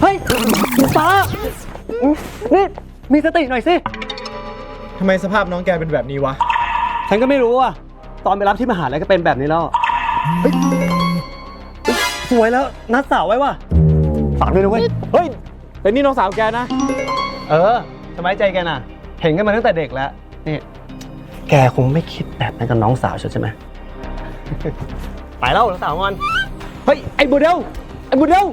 เฮ้ยฟ้านี่มีสติหน่อยสิ ทำไมสภาพน้องแกเป็นแบบนี้วะ ฉันก็ไม่รู้อะ ตอนไปรับที่มหาลัยก็เป็นแบบนี้แล้วเฮ้ยสวยแล้วนัดสาวไว้ว่ะฝากด้วยนะเว้ย เฮ้ยแต่นี่น้องสาวแกนะ เออสบายใจแกน่ะ เห็นกันมาตั้งแต่เด็กแล้ว นี่ แกคงไม่คิดแบบนั้นกับน้องสาวฉันใช่ไหมไปแล้วน้องสาวงอน เฮ้ย ไอ้บูเดลไอ้บูเดล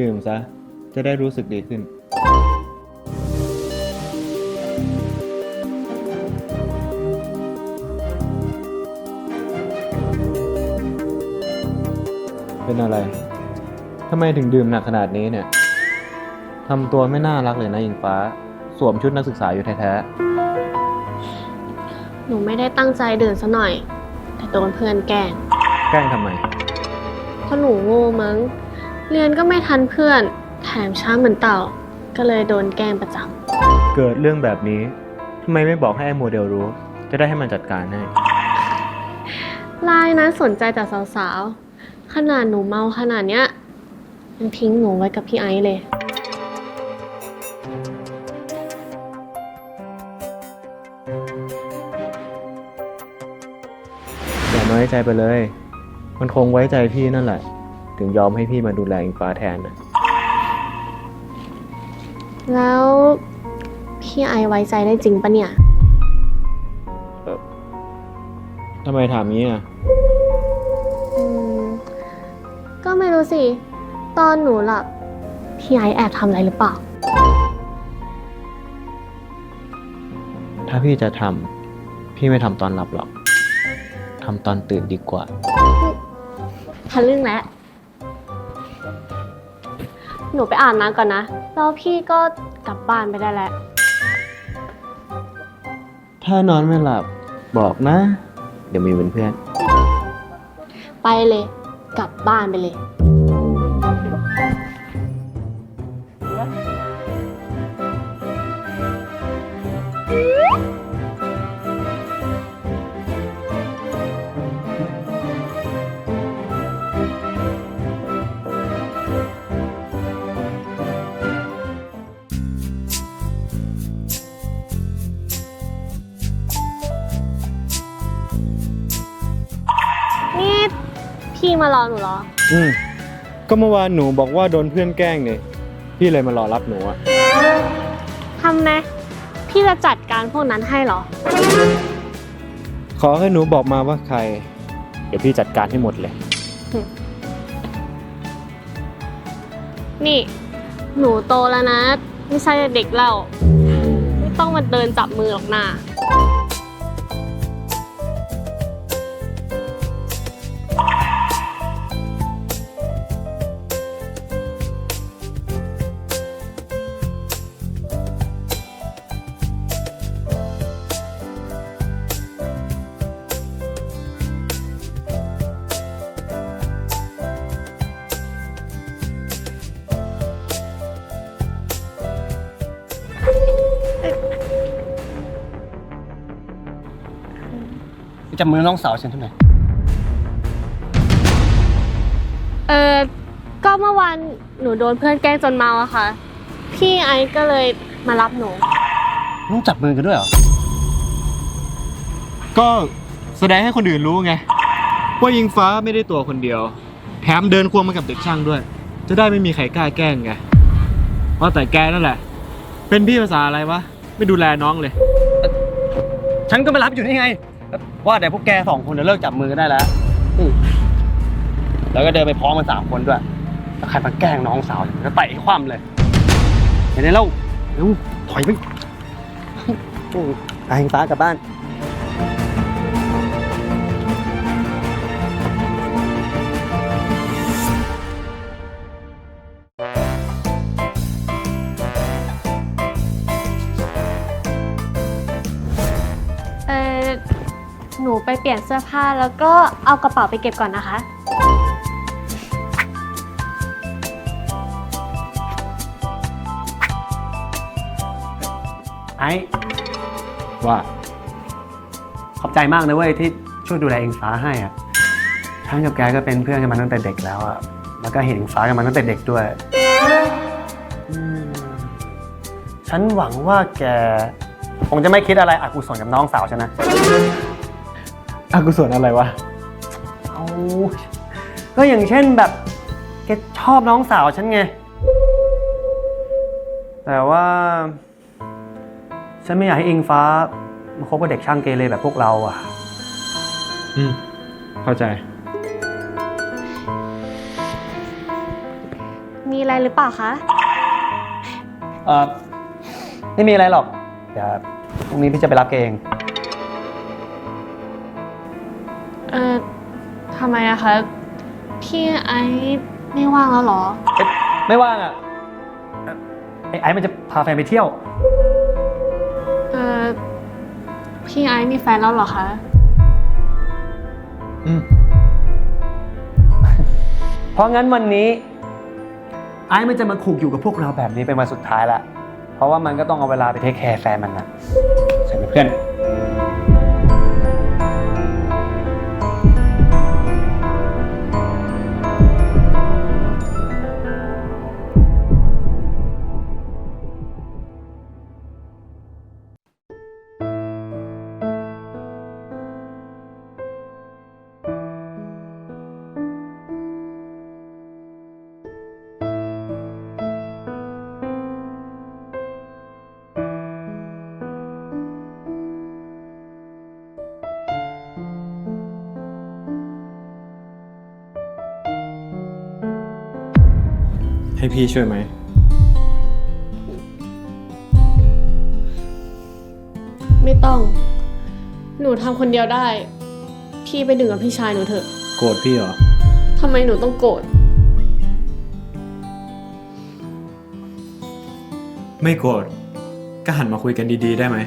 ดื่มซะ จะได้รู้สึกดีขึ้น เป็นอะไร ทำไมถึงดื่มหนักขนาดนี้เนี่ย ทำตัวไม่น่ารักเลยนะอิงฟ้า สวมชุดนักศึกษาอยู่แท้หนูไม่ได้ตั้งใจดื่มซะหน่อย แต่โดนเพื่อนแกล้ง ๆ แกล้งทำไม เพราะหนูโง่มั้ง เรียนก็ไม่ทันเพื่อน แถมช้าเหมือนเต่า ก็เลยโดนแกล้งประจเกิดเรื่องแบบนี้ทำไมไม่บอกให้ไอ้โมเดลรู้ จะได้ให้มันจัดการให้ำลายนั้นสนใจแต่สาวๆ ขนาดหนูเมาขนาดเนี้ยยังทิ้งหนูไว้กับพี่ไอซ์เลย อย่าน้อยใจไปเลย มันคงไว้ใจพี่นั่นแหละ ถึงยอมให้พี่มาดูแลอิงฟ้าแทนนะแล้วพี่ไอซ์ไว้ใจได้จริงปะเนี่ย ทำไมถามงี้อะ อืม ก็ไม่รู้สิ ตอนหนูหลับ พี่ไอซ์แอบทำอะไรหรือเปล่า ถ้าพี่จะทำพี่ไม่ทำตอนหลับหรอกทำตอนตื่นดีกว่า ทะลึ่งแล้ว หนูไปอ่านน้ำก่อนนะ แล้วพี่ก็กลับบ้านไปได้แล้ว ถ้านอนไม่หลับบอกนะ เดี๋ยวมีเป็นเพื่อน ไปเลย กลับบ้านไปเลย ก็เมื่อวานหนูบอกว่าโดนเพื่อนแกล้งเนี่ยพี่เลยมารอรับหนูอะทำไมพี่จะจัดการพวกนั้นให้เหรอ ขอให้หนูบอกมาว่าใคร เดี๋ยวพี่จัดการให้หมดเลย นี่ หนูโตแล้วนะ ไม่ใช่เด็กแล้ว ไม่ต้องมาเดินจับมือหรอกนา จับมือน้องสาวฉันทำไมเออก็เมื่อวานหนูโดนเพื่อนแกล้งจนเมาอะค่ะ พี่ไอซ์ก็เลยมารับหนู ต้องจับมือกันด้วยเหรอ ก็แสดงให้คนอื่นรู้ไง ว่ายิงฟ้าไม่ได้ตัวคนเดียว แถมเดินควงมากับเด็กช่างด้วย จะได้ไม่มีใครกล้าแกล้งไงเพราะแต่แกนั่นแหละ เป็นพี่ภาษาอะไรวะ ไม่ดูแลน้องเลย ฉันก็มารับอยู่นี่ไง ว่าแต่พวกแกสองคนจะเลิกจับมือกันได้แล้วอืมแล้วก็เดินไปพร้อมกันสามคนด้วยถ้าใครมาแกล้งน้องสาวจะเตะให้คว่ำเลยเห็นไหมเล่าเร็วถอยไปโอ้ยไปอิงฟ้ากลับบ้าน หนูไปเปลี่ยนเสื้อผ้าแล้วก็เอากระเป๋าไปเก็บก่อนนะคะ ไอ้ว่า ขอบใจมากนะเว้ยที่ช่วยดูแลอิงฟ้าให้อะฉันกับแกก็เป็นเพื่อนกันมาตั้งแต่เด็กแล้วอะแล้วก็เห็นอิงฟ้ากันมาตั้งแต่เด็กด้วยอืมฉันหวังว่าแกคงจะไม่คิดอะไรอกุศลกับน้องสาวฉันนะ อากุศลอะไรวะ เอาก็อย่างเช่นแบบแกชอบน้องสาวฉันไง แต่ว่า ฉันไม่อยากให้อิงฟ้ามาคบกับเด็กช่างเกเรแบบพวกเราอะ อืม เข้าใจ มีอะไรหรือเปล่าคะ เออไม่มีอะไรหรอก เดี๋ยวพรุ่งนี้พี่จะไปรับแกเอง เออทำไมอะคะ พี่ไอซ์ไม่ว่างแล้วเหรอ เอ๊ะไม่ว่างอะเอ่อไอ้ไอ้มันจะพาแฟนไปเที่ยว เออพี่ไอซ์มีแฟนแล้วเหรอคะ อืม เพราะงั้นวันนี้ ไอ้มันจะมาขูกอยู่กับพวกเราแบบนี้เป็นวันสุดท้ายละ เพราะว่ามันก็ต้องเอาเวลาไปเทคแคร์แฟนมันนะใช่ไหมเพื่อน พี่ช่วยไหม ไม่ต้อง หนูทำคนเดียวได้ พี่ไปดื่มกับพี่ชายหนูเถอะโกรธพี่เหรอ ทำไมหนูต้องโกรธ ไม่โกรธก็หันมาคุยกันดีๆได้ไหม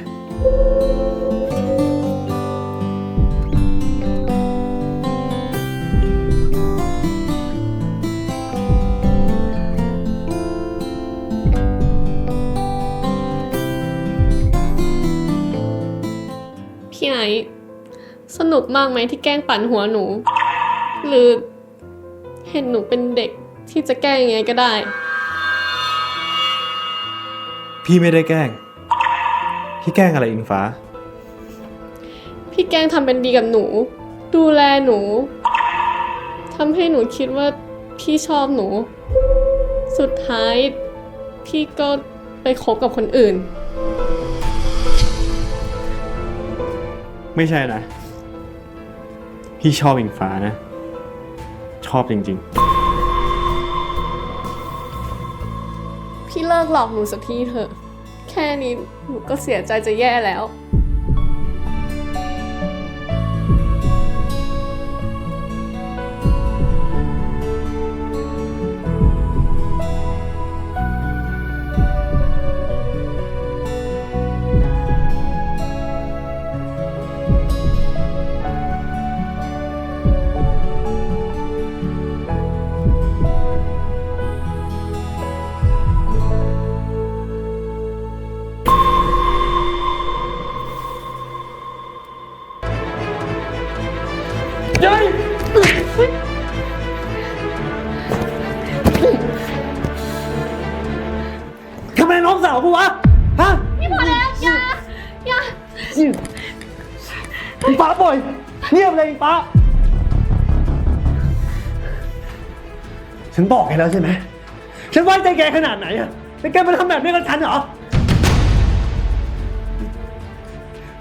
นุกมากไหมที่แกล้งปั่นหัวหนู หรือ เห็นหนูเป็นเด็กที่จะแกล้งยังไงก็ได้ พี่ไม่ได้แกล้ง พี่แกล้งอะไรอิงฟ้า พี่แกล้งทำเป็นดีกับหนู ดูแลหนูทำให้หนูคิดว่าพี่ชอบหนู สุดท้าย พี่ก็ไปคบกับคนอื่น ไม่ใช่นะ พี่ชอบอิงฟ้านะ ชอบจริง พี่เลิกหลอกหนูสักทีเถอะ แค่นี้หนูก็เสียใจจะแย่แล้ว ฉันบอกแกแล้วใช่ไหม ฉันไว้ใจแกขนาดไหนอะแต่แกมาทำแบบนี้กับฉันเหรอ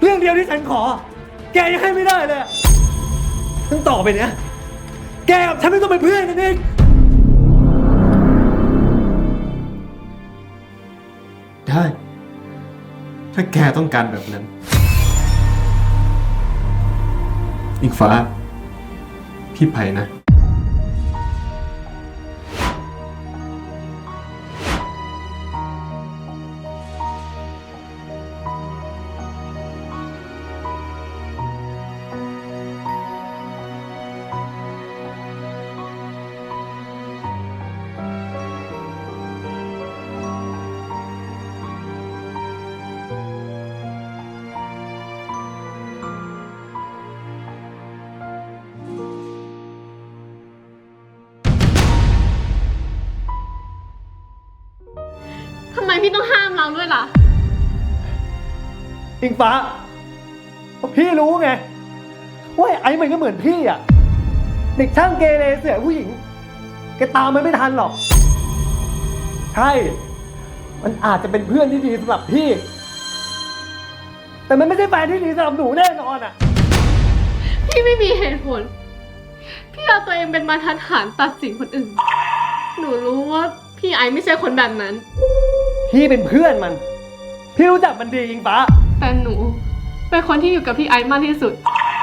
เรื่องเดียวที่ฉันขอ แกยังให้ไม่ได้เลยอะตั้งต่อไปเนี้ย แกกับฉันไม่ต้องเป็นเพื่อนกันอีกได้ ถ้าแกต้องการแบบนั้นอิงฟ้า พี่ไผ่นะ อิงฟ้าเพราะพี่รู้ไงว่าไอ้มันก็เหมือนพี่อะ เด็กช่างเกเรเสียผู้หญิง แกตามมันไม่ทันหรอก ใช่ มันอาจจะเป็นเพื่อนที่ดีสำหรับพี่ แต่มันไม่ใช่แฟนที่ดีสำหรับหนูแน่นอนอะ พี่ไม่มีเหตุผล พี่เอาตัวเองเป็นมาตรฐานตัดสินคนอื่น หนูรู้ว่าพี่ไอซ์ไม่ใช่คนแบบนั้น พี่เป็นเพื่อนมัน พี่รู้จักมันดีอิงฟ้า แต่หนู เป็นคนที่อยู่กับพี่ไอซ์มากที่สุด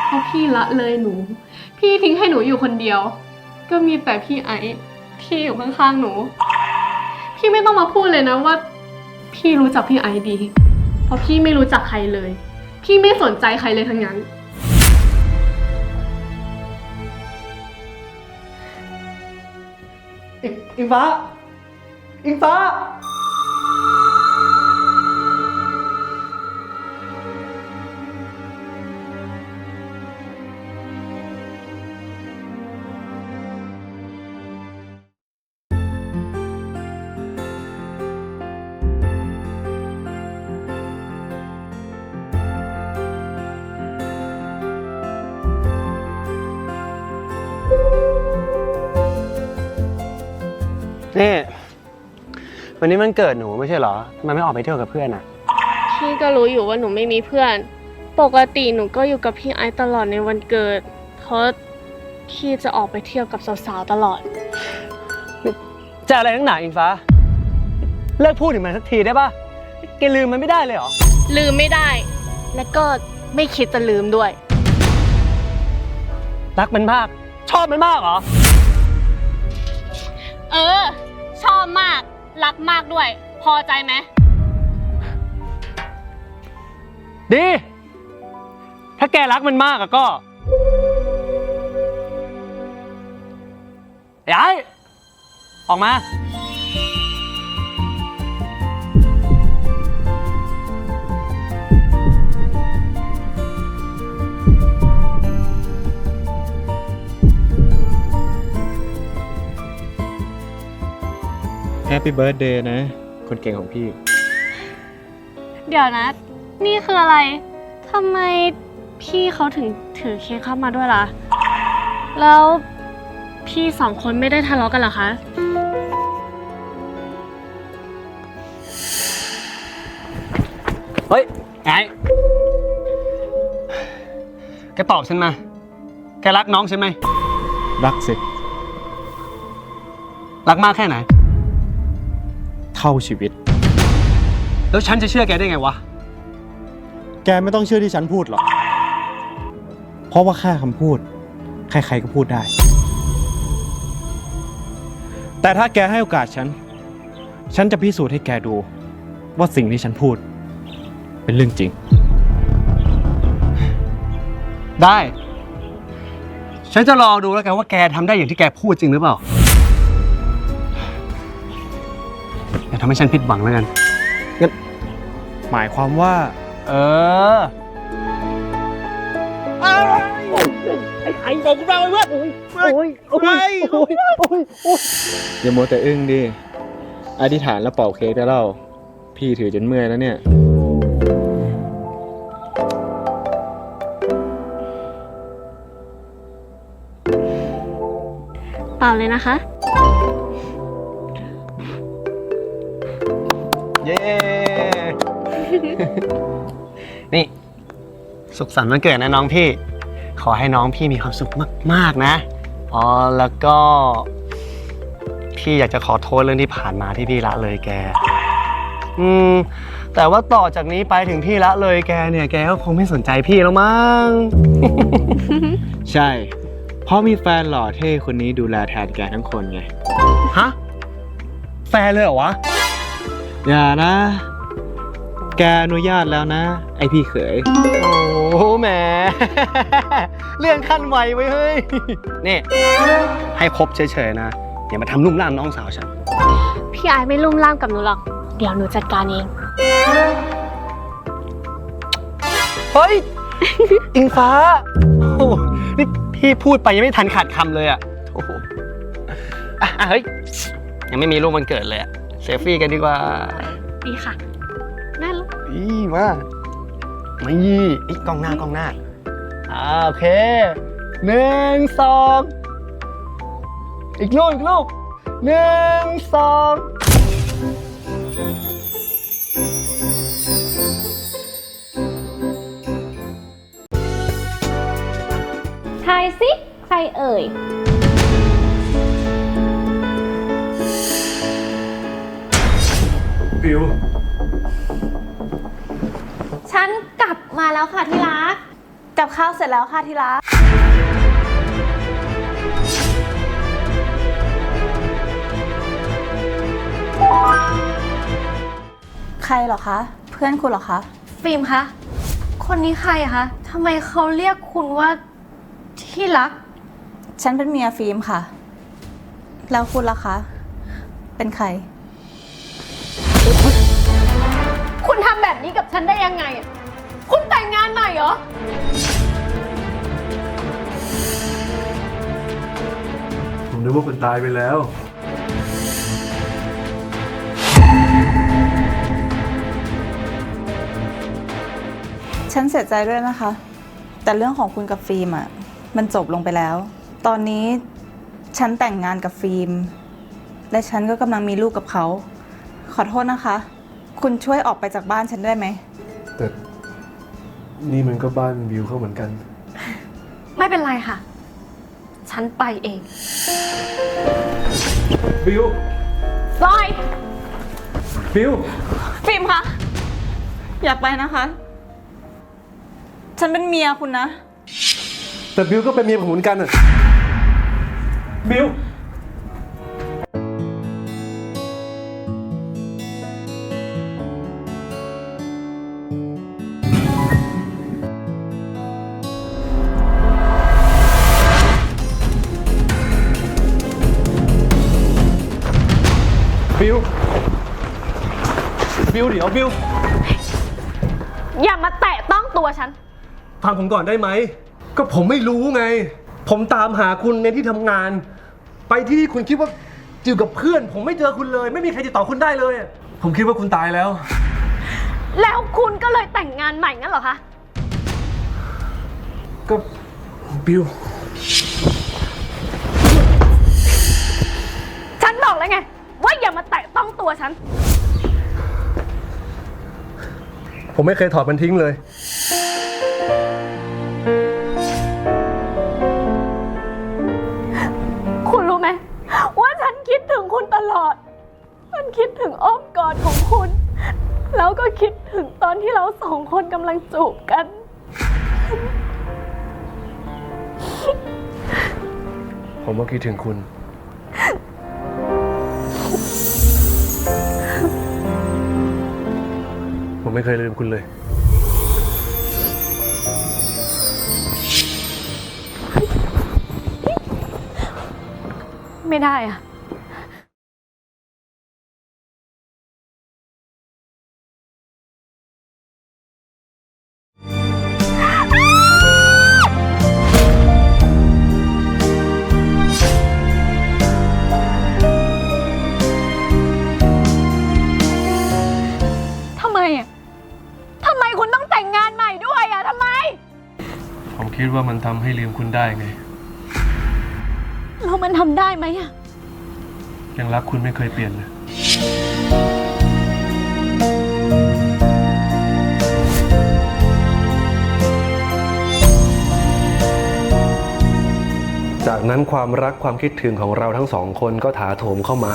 เพราะพี่ละเลยหนู พี่ทิ้งให้หนูอยู่คนเดียว ก็มีแต่พี่ไอซ์ที่อยู่ข้างๆหนู พี่ไม่ต้องมาพูดเลยนะว่า พี่รู้จักพี่ไอซ์ดี เพราะพี่ไม่รู้จักใครเลย พี่ไม่สนใจใครเลยทั้งนั้น อิงอิงฟ้า อิงฟ้า วันนี้มันเกิดหนูไม่ใช่เหรอทำไมไม่ออกไปเที่ยวกับเพื่อนอะ พี่ก็รู้อยู่ว่าหนูไม่มีเพื่อน ปกติหนูก็อยู่กับพี่ไอซ์ตลอดในวันเกิดเพราะพี่จะออกไปเที่ยวกับสาวๆตลอด จะอะไรนักหนาอิงฟ้า เลิกพูดถึงมันสักทีได้ปะแกลืมมันไม่ได้เลยเหรอ ลืมไม่ได้ และก็ไม่คิดจะลืมด้วย รักมันมาก ชอบมันมากเหรอ เออ ชอบมาก รักมากด้วย พอใจไหม ดี ถ้าแกรักมันมากอะก็ย้ายออกมา ปปี้เบิร์ดเดย์นะ คนเก่งของพี่ เดี๋ยวนะ นี่คืออะไร ทำไมพี่เขาถึงถือเค้กเข้ามาด้วยล่ะ แล้วพี่สองคนไม่ได้ทะเลาะกันเหรอคะ เฮ้ยไงแกตอบฉันมา แกรักน้องใช่ไหม รักสิ รักมากแค่ไหน เท่าชีวิต แล้วฉันจะเชื่อแกได้ไงวะ แกไม่ต้องเชื่อที่ฉันพูดหรอก เพราะว่าแค่คำพูด ใครๆก็พูดได้ แต่ถ้าแกให้โอกาสฉัน ฉันจะพิสูจน์ให้แกดู ว่าสิ่งที่ฉันพูด เป็นเรื่องจริง ได้ ฉันจะรอดูแล้วกันว่าแกทำได้อย่างที่แกพูดจริงหรือเปล่าำให้ฉันผิดหวังแล้วกัน หมายความว่า เออ ไอ้ไอ้ไกกูบ้างเพื่อนโอ้ยโอ้ยโอ้ยโอ้ยอย่ามัวแต่อึ้งดิ อธิษฐานแล้วเป่าเค้กได้เล่า พี่ถือจนเมื่อยแล้วเนี่ย เปล่าเลยนะคะ นี่ สุขสันต์วันเกิดนะน้องพี่ ขอให้น้องพี่มีความสุขมาก ๆ นะ อ๋อ แล้วก็ พี่อยากจะขอโทษเรื่องที่ผ่านมาที่พี่ละเลยแก อืม แต่ว่าต่อจากนี้ไปถึงพี่ละเลยแกเนี่ย แกก็คงไม่สนใจพี่แล้วมั้ง ใช่ เพราะมีแฟนหล่อเท่คนนี้ดูแลแทนแกทั้งคนไง ฮะ แฟนเลยเหรอวะ อย่านะ แกอนุญาตแล้วนะ ไอพี่เขย โอ้โหแหม เรื่องขั้นไวไว้ยเฮ้ย นี่ ให้ครบเฉยๆนะ อย่ามาทำลุ่มล่ามน้องสาวฉัน พี่ไอายไม่ลุ่มล่ามกับหนูหรอก เดี๋ยวหนูจัดการเอง เฮ้ย อิงฟ้า โอ้โหนี่พี่พูดไปยังไม่ทันขาดคำเลยอะโอ้โหอะอะเฮ้ย ยังไม่มีรูปวันเกิดเลยอะเซลฟี่กันดีกว่า ดีค่ะน่ารัก อีว่าไม่อีกกล้องหน้ากล้องหน้าอ่าโอเคหนึ่งสองอีกลูกอีกลูกหนึ่งสองทายสิ ใครเอ่ย บิว ฉันกลับมาแล้วค่ะที่รัก กับข้าวเสร็จแล้วค่ะที่รัก ใครเหรอคะ เพื่อนคุณเหรอคะ ฟิล์มคะ คนนี้ใครอะคะทำไมเขาเรียกคุณว่าที่รัก ฉันเป็นเมียฟิล์มค่ะ แล้วคุณล่ะคะ เป็นใคร คุณทำแบบนี้กับฉันได้ยังไงอะคุณแต่งงานใหม่เหรอ ผมนึกว่าคุณตายไปแล้ว ฉันเสียใจด้วยนะคะ แต่เรื่องของคุณกับฟิล์มอะมันจบลงไปแล้ว ตอนนี้ฉันแต่งงานกับฟิล์ม และฉันก็กำลังมีลูกกับเขา ขอโทษนะคะ คุณช่วยออกไปจากบ้านฉันได้ไหม แต่นี่มันก็บ้านบิวเขาเหมือนกัน ไม่เป็นไรค่ะ ฉันไปเองบิวปล่อยบิวฟิล์มคะ อย่าไปนะคะ ฉันเป็นเมียคุณนะ แต่บิวก็เป็นเมียผมเหมือนกันอะบิวบิว ยวบิวอย่ามาแตะต้องตัวฉัน ฟังผมก่อนได้ไหม ก็ผมไม่รู้ไง ผมตามหาคุณในที่ทำงาน ไปที่ที่คุณคิดว่าอยู่กับเพื่อน ผมไม่เจอคุณเลย ไม่มีใครติดต่อคุณได้เลย ผมคิดว่าคุณตายแล้ว แล้วคุณก็เลยแต่งงานใหม่งั้นเหรอคะ ก็บิวฉันบอกแล้วไง ว่าอย่ามาแตะต้องตัวฉัน ผมไม่เคยถอดมันทิ้งเลย คุณรู้ไหมว่าฉันคิดถึงคุณตลอด ฉันคิดถึงอ้อมกอดของคุณ แล้วก็คิดถึงตอนที่เราสองคนกำลังจูบกัน ผมก็คิดถึงคุณ ไม่เคยลืมคุณเลย ไม่ได้อะ ว่ามันทำให้ลืมคุณได้ไง แล้วมันทำได้ไหมอะยังรักคุณไม่เคยเปลี่ยนเลย จากนั้นความรักความคิดถึงของเราทั้งสองคนก็ถาโถมเข้ามา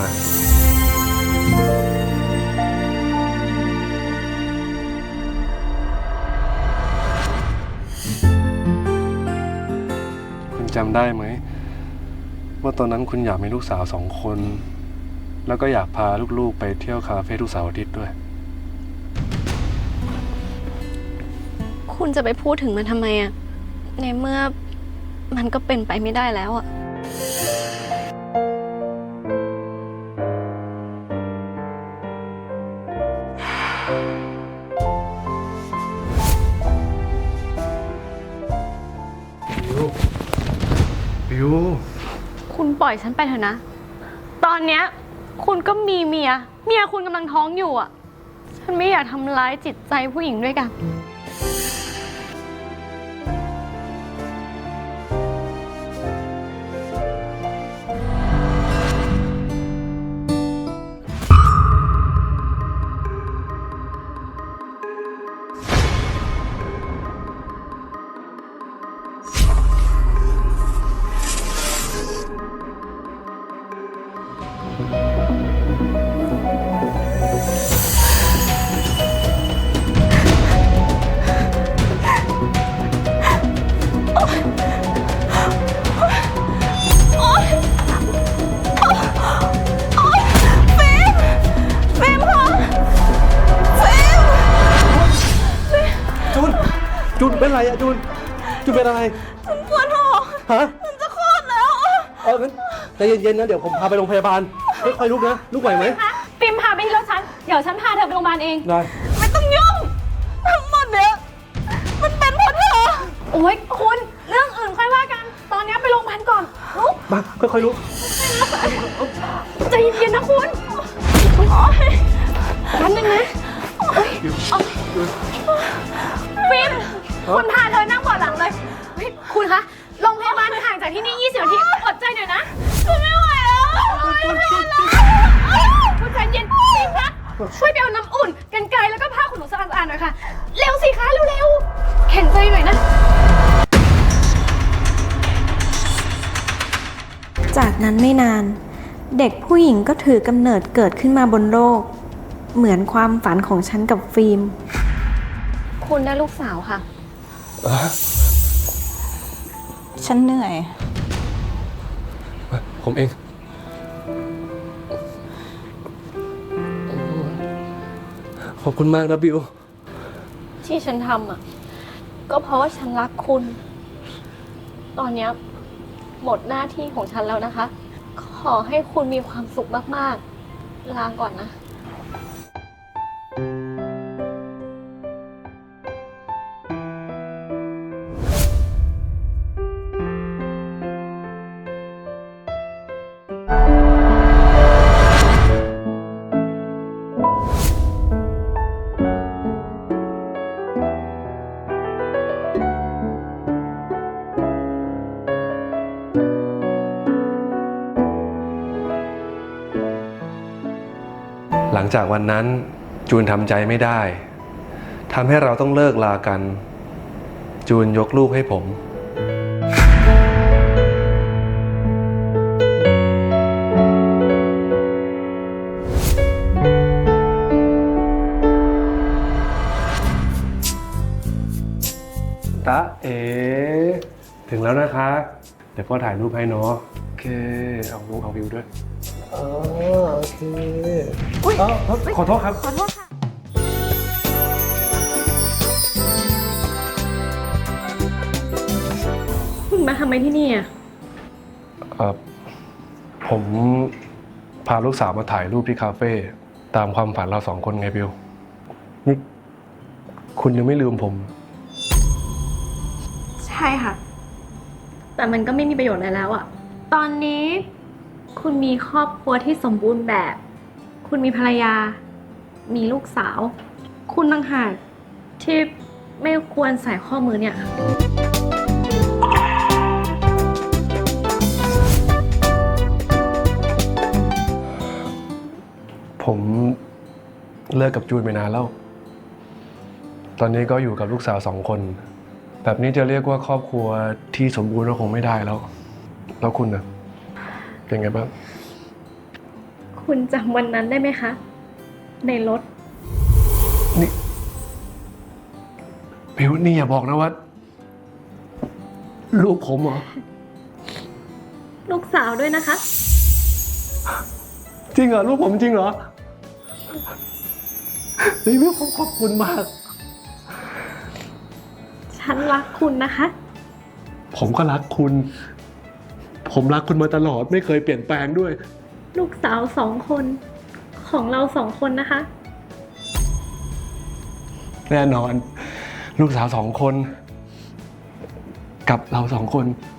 ได้ไหมว่าตอนนั้นคุณอยากมีลูกสาวสองคน แล้วก็อยากพาลูกๆไปเที่ยวคาเฟ่ทุกเสาร์อาทิตย์ด้วย คุณจะไปพูดถึงมันทำไมอะในเมื่อมันก็เป็นไปไม่ได้แล้วอะ ปล่อยฉันไปเถอะนะ ตอนเนี้ยคุณก็มีเมีย เมียคุณกำลังท้องอยู่อะ ฉันไม่อยากทำร้ายจิตใจผู้หญิงด้วยกัน อะไรปวดท้องฮะมันจะคลอดแล้วเอองั้นใจเย็นๆนะ เดี๋ยวผมพาไปโรงพยาบาลค่อยๆลุกนะ ลุกไหวไหมปิมพาไปที่รถฉัน เดี๋ยวฉันพาเธอไปโรงพยาบาลเอง ได้ ไม่ต้องยุ่งทั้งหมดเนี้ยมันเป็นเพราะเธอโอ๊ยคุณ เรื่องอื่นค่อยว่ากัน ตอนเนี้ยไปโรงพยาบาลก่อนลุกมา ค่อยๆลุก ใจเย็นๆนะคุณโอ๊ยแป๊บนึงนะโอ๊ยเอาฟิล์มคุณพาเธอนั่งเบาะหลังเลยเฮ้ย คุณคะโรงพยาบาลห่างจากที่นี่ 20นาทีอดใจหน่อยนะคุณไม่ไหวแล้วไม่ไหวแล้วคุณใจเย็นฟิล์มคะช่วยไปเอาน้ำอุ่น กันไกลแล้วก็ผ้าขนหนูสะอาดๆหน่อยค่ะ เร็วสิคะเร็วๆแข็งใจหน่อยนะ จากนั้นไม่นาน เด็กผู้หญิงก็ถือกำเนิดเกิดขึ้นมาบนโลก เหมือนความฝันของฉันกับฟิล์ม คุณได้ลูกสาวค่ะ ฉันเหนื่อย ผมเอง ขอบคุณมากนะบิว ที่ฉันทำอะ ก็เพราะว่าฉันรักคุณ ตอนเนี้ยหมดหน้าที่ของฉันแล้วนะคะ ขอให้คุณมีความสุขมาก ๆ ลาก่อนนะหลั จากวันนั้นจูนทำใจไม่ได้ทำให้เราต้องเลิกลากัน จูนยกลูกให้ผมตะเอ ถึงแล้วนะคะ เดี๋ยวพ่อถ่ายรูปให้เนาะโอเค เอาลงเอาวิวด้วย อ๋อโอเคเอ้าขอโทษครับ ขอโทษค่ะ คุณมาทำไมที่นี่อะ เอ่อผมพาลูกสาวมาถ่ายรูปที่คาเฟ่ตามความฝันเราสองคนไงบิวนี่คุณยังไม่ลืมผม ใช่ค่ะ แต่มันก็ไม่มีประโยชน์อะไรแล้วอะตอนนี้ คุณมีครอบครัวที่สมบูรณ์แบบ คุณมีภรรยา มีลูกสาว คุณต่างหากที่ไม่ควรใส่ข้อมือเนี่ย ผมเลิกกับจูนไปนานแล้ว ตอนนี้ก็อยู่กับลูกสาวสองคน แบบนี้จะเรียกว่าครอบครัวที่สมบูรณ์ก็คงไม่ได้แล้ว แล้วคุณนะ เป็นไงบ้าง คุณจำวันนั้นได้ไหมคะ ในรถ นี่บิวนี่อย่าบอกนะว่า ลูกผมเหรอ ลูกสาวด้วยนะคะ จริงเหรอ ลูกผมจริงเหรอเฮ้ยบิวขอบคุณมาก ฉันรักคุณนะคะ ผมก็รักคุณ ผมรักคุณมาตลอดไม่เคยเปลี่ยนแปลงด้วย ลูกสาวสองคน ของเราสองคนนะคะ แน่นอน ลูกสาวสองคน กับเราสองคนใ